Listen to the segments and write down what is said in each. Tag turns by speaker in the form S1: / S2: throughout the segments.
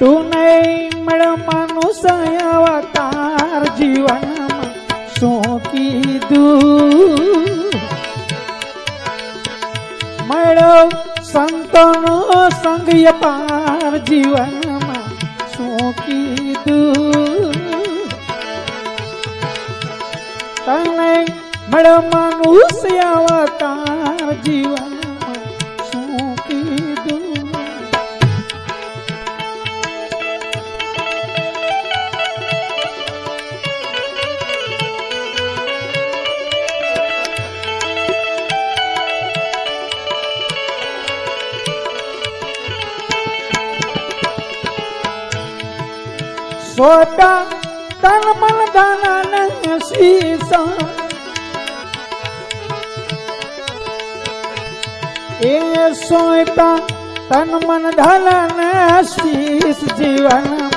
S1: તું નહીં મળ મનુષ્ય અવતાર જીવનમાં શું કીધું? મળ્યો સંતોનો સંગ અપાર જીવનમાં શું કીધું? તને મળ્યો મનુષ્ય અવતાર જીવનમાં સોટા તન મન ધન શીસ એ સોટા તન મન ધન શીસ જીવન.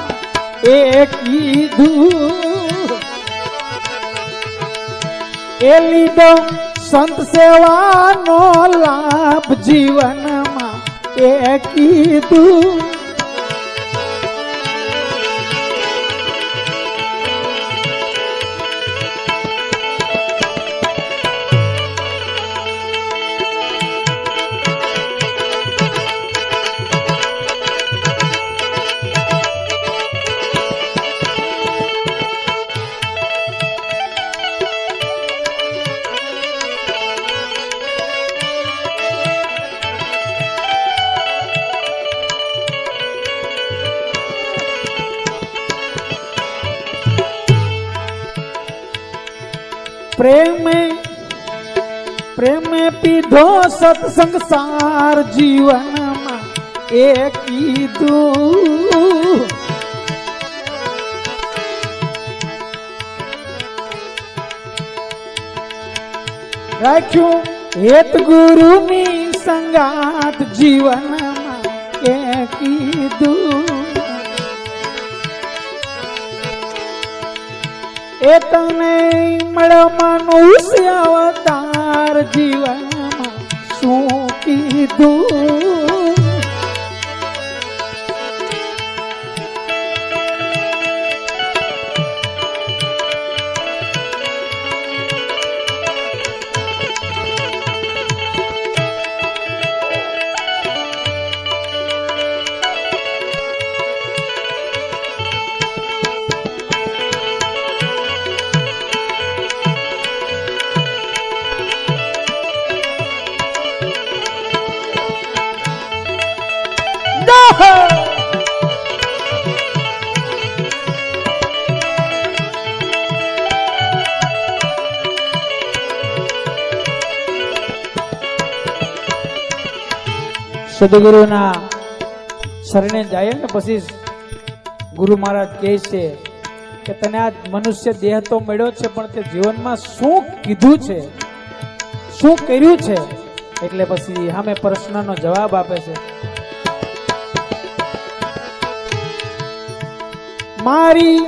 S1: એ કીધું. એ લીધો સંત સેવાનો લાભ જીવનમાં. એ કીધું. પ્રેમે પ્રેમે પીધો સત્સંગ સાર જીવનમાં. એ કીધું, રાખ્યું હેત ગુરુની સંગાત જીવનમાં. એ કીધું, એ તને મળ્યો મનુષ્ય અવતાર જીવનમાં શું કીધું? સદગુરુના શરણે જાય ને પછી ગુરુ મહારાજ કહે છે કે તને આ મનુષ્ય દેહ તો મળ્યો છે, પણ તે જીવનમાં શું કીધું છે? શું કર્યું છે? એટલે પછી સામે પ્રશ્નનો જવાબ આપે છે. મારી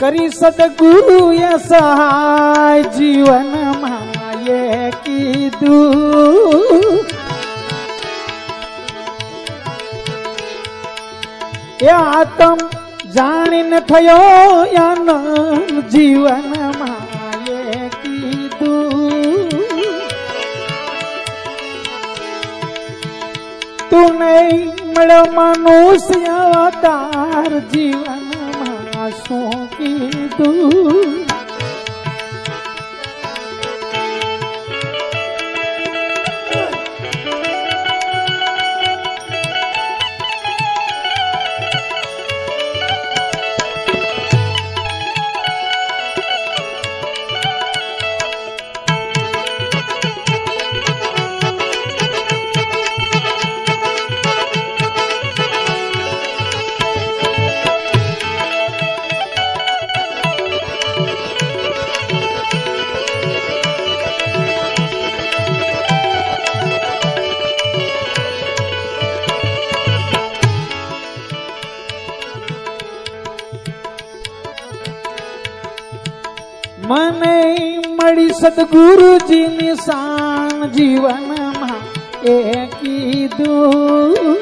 S1: કરી સદગુરુ એ સહાય જીવનમાં માયે કીધું. એ આતમ જાણીને થયો આનંદ જીવન માયે કીધું. તું નહીં મળ્યો મનુષ્ય અવતાર જીવનમાં શું કીધું? મને મળી સદગુરુજીની શાન જીવનમાં એ કીધું.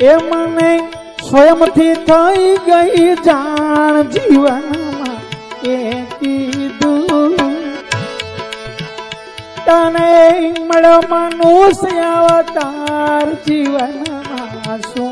S1: એ મને સ્વયંથી થઈ ગઈ જાણ જીવનમાં એ કીધું. તને મળ્યો મનુષ્ય અવતાર જીવનમાં શું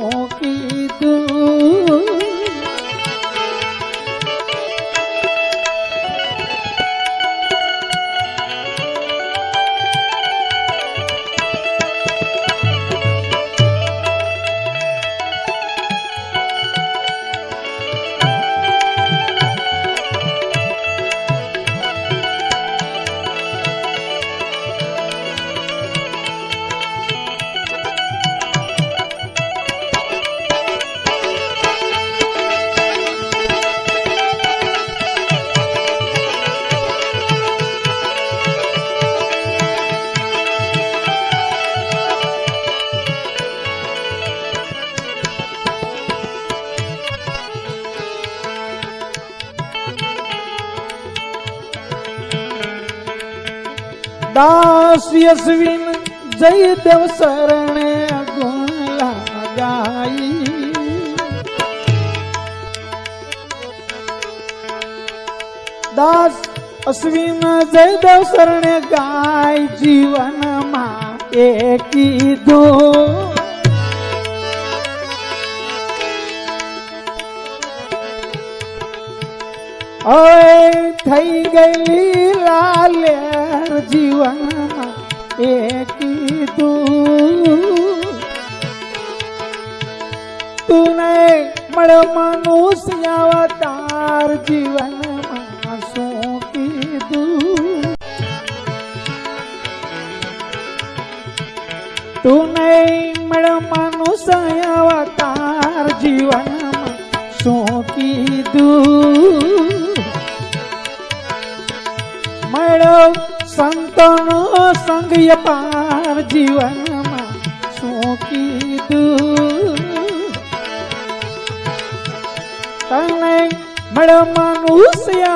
S1: દાસ જય દેવ શરણે ગુણ લાગાઈ. દાસ અશ્વિન જયદેવ શરણે ગાય જીવનમાં એ કીધું. થઈ ગયેલી જીવનમાં એ કીધું. તુને મળે મનુષ્ય અવતાર જીવનમાં શું કીધું? તુને મળે મનુષ્ય અવતાર જીવનમાં શું કીધું? મળ્યો સંતનો સંગ પાર જીવનમાં શું કીધું? તને મળ્યો મનુષ્ય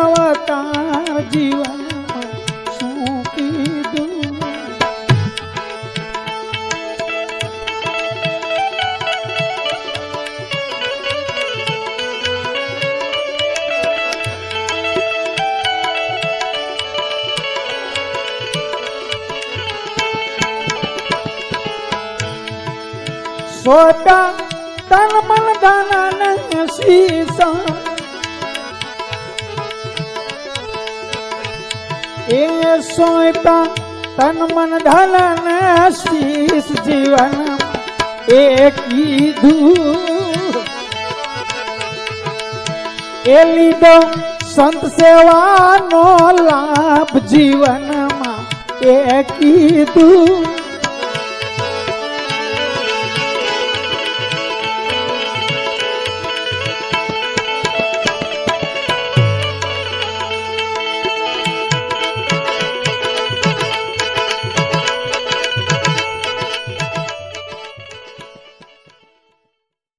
S1: સોટા તન મન ધન શીસ એ સોટા તન મન ધન શીસ જીવન. એ કીધું, એ લીધો સંત સેવાનો લાભ જીવનમાં. એ કીધું